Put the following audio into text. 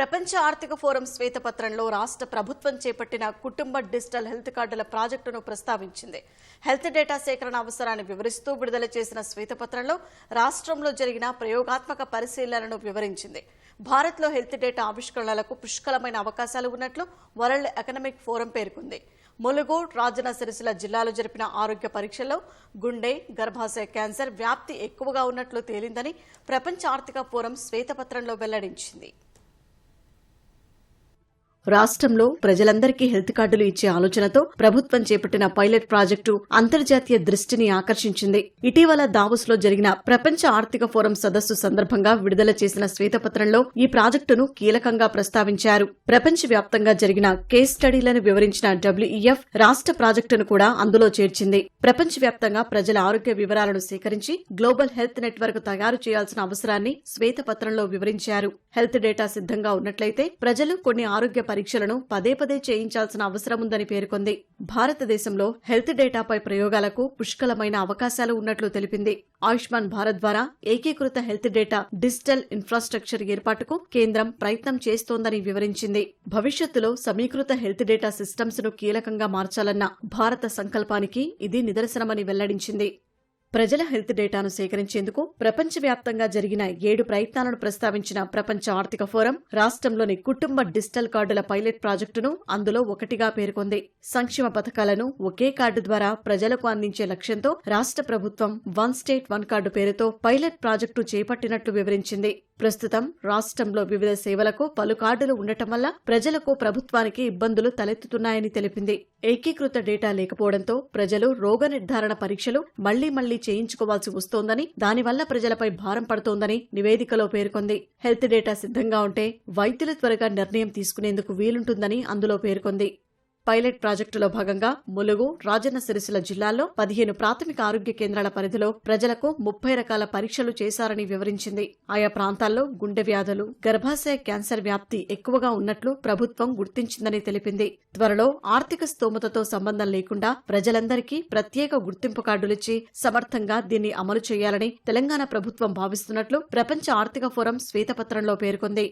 ప్రపంచ ఆర్థిక ఫోరం శ్వేతపత్రంలో రాష్ట్ర ప్రభుత్వం చేపట్టిన కుటుంబ డిజిటల్ హెల్త్ కార్డుల ప్రాజెక్టును ప్రస్తావించింది. హెల్త్ డేటా సేకరణ అవసరాన్ని వివరిస్తూ విడుదల చేసిన శ్వేతపత్రంలో రాష్ట్రంలో జరిగిన ప్రయోగాత్మక పరిశీలనను వివరించింది. భారత్లో హెల్త్ డేటా ఆవిష్కరణలకు పుష్కలమైన అవకాశాలు ఉన్నట్లు వరల్డ్ ఎకనామిక్ ఫోరం పేర్కొంది. ములుగు రాజన సిరిసిల్ల జిల్లాలో జరిపిన ఆరోగ్య పరీక్షల్లో గుండె గర్భాశయ క్యాన్సర్ వ్యాప్తి ఎక్కువగా ఉన్నట్లు తేలిందని ప్రపంచ ఆర్థిక ఫోరం శ్వేతపత్రంలో వెల్లడించింది. రాష్ట్రంలో ప్రజలందరికీ హెల్త్ కార్డులు ఇచ్చే ఆలోచనతో ప్రభుత్వం చేపట్టిన పైలట్ ప్రాజెక్టు అంతర్జాతీయ దృష్టిని ఆకర్షించింది. ఇటీవల దావోస్లో జరిగిన ప్రపంచ ఆర్థిక ఫోరం సదస్సు సందర్భంగా విడుదల చేసిన శ్వేతపత్రంలో ఈ ప్రాజెక్టును కీలకంగా ప్రస్తావించారు. ప్రపంచవ్యాప్తంగా జరిగిన కేస్ స్టడీలను వివరించిన డబ్ల్యూఈఎఫ్ రాష్ట్ర ప్రాజెక్టును కూడా అందులో చేర్చింది. ప్రపంచవ్యాప్తంగా ప్రజల ఆరోగ్య వివరాలను సేకరించి గ్లోబల్ హెల్త్ నెట్వర్క్ తయారు చేయాల్సిన అవసరాన్ని శ్వేతపత్రంలో వివరించారు. హెల్త్ డేటా సిద్ధంగా ఉన్నట్లయితే ప్రజలు కొన్ని ఆరోగ్య పరీక్షలను పదే పదే చేయించాల్సిన అవసరం ఉందని పేర్కొంది. భారతదేశంలో హెల్త్ డేటాపై ప్రయోగాలకు పుష్కలమైన అవకాశాలు ఉన్నట్లు తెలిపింది. ఆయుష్మాన్ భారత్ ద్వారా ఏకీకృత హెల్త్ డేటా డిజిటల్ ఇన్ఫ్రాస్ట్రక్చర్ ఏర్పాటుకు కేంద్రం ప్రయత్నం చేస్తోందని వివరించింది. భవిష్యత్తులో సమీకృత హెల్త్ డేటా సిస్టమ్స్ను కీలకంగా మార్చాలన్న భారత సంకల్పానికి ఇది నిదర్శనమని వెల్లడించింది. ప్రజల హెల్త్ డేటాను సేకరించేందుకు ప్రపంచవ్యాప్తంగా జరిగిన ఏడు ప్రయత్నాలను ప్రస్తావించిన ప్రపంచ ఆర్థిక ఫోరం రాష్ట్రంలోని కుటుంబ డిజిటల్ కార్డుల పైలట్ ప్రాజెక్టును అందులో ఒకటిగా పేర్కొంది. సంక్షేమ పథకాలను ఒకే కార్డు ద్వారా ప్రజలకు అందించే లక్ష్యంతో రాష్ట్ర ప్రభుత్వం వన్ స్టేట్ వన్ కార్డు పేరుతో పైలట్ ప్రాజెక్టు చేపట్టినట్లు వివరించింది. ప్రస్తుతం రాష్ట్రంలో వివిధ సేవలకు పలు కార్డులు ఉండటం వల్ల ప్రజలకు ప్రభుత్వానికి ఇబ్బందులు తలెత్తుతున్నాయని తెలిపింది. ఏకీకృత డేటా లేకపోవడంతో ప్రజలు రోగ నిర్ధారణ పరీక్షలు మళ్ళీ మళ్ళీ చేయించుకోవాల్సి వస్తోందని దానివల్ల ప్రజలపై భారం పడుతోందని నివేదికలో పేర్కొంది. హెల్త్ డేటా సిద్ధంగా ఉంటే వైద్యులు త్వరగా నిర్ణయం తీసుకునేందుకు వీలుంటుందని అందులో పేర్కొంది. పైలట్ ప్రాజెక్టులో భాగంగా ములుగు రాజన్న సిరిసిల్ల జిల్లాల్లో పదిహేను ప్రాథమిక ఆరోగ్య కేంద్రాల పరిధిలో ప్రజలకు ముప్పై రకాల పరీక్షలు చేశారని వివరించింది. ఆయా ప్రాంతాల్లో గుండె వ్యాధులు గర్భాశయ క్యాన్సర్ వ్యాప్తి ఎక్కువగా ఉన్నట్లు ప్రభుత్వం గుర్తించిందని తెలిపింది. త్వరలో ఆర్థిక స్తోమతతో సంబంధం లేకుండా ప్రజలందరికీ ప్రత్యేక గుర్తింపు కార్డులిచ్చి సమర్థంగా దీన్ని అమలు చేయాలని తెలంగాణ ప్రభుత్వం భావిస్తున్నట్లు ప్రపంచ ఆర్థిక ఫోరం శ్వేతపత్రంలో పేర్కొంది.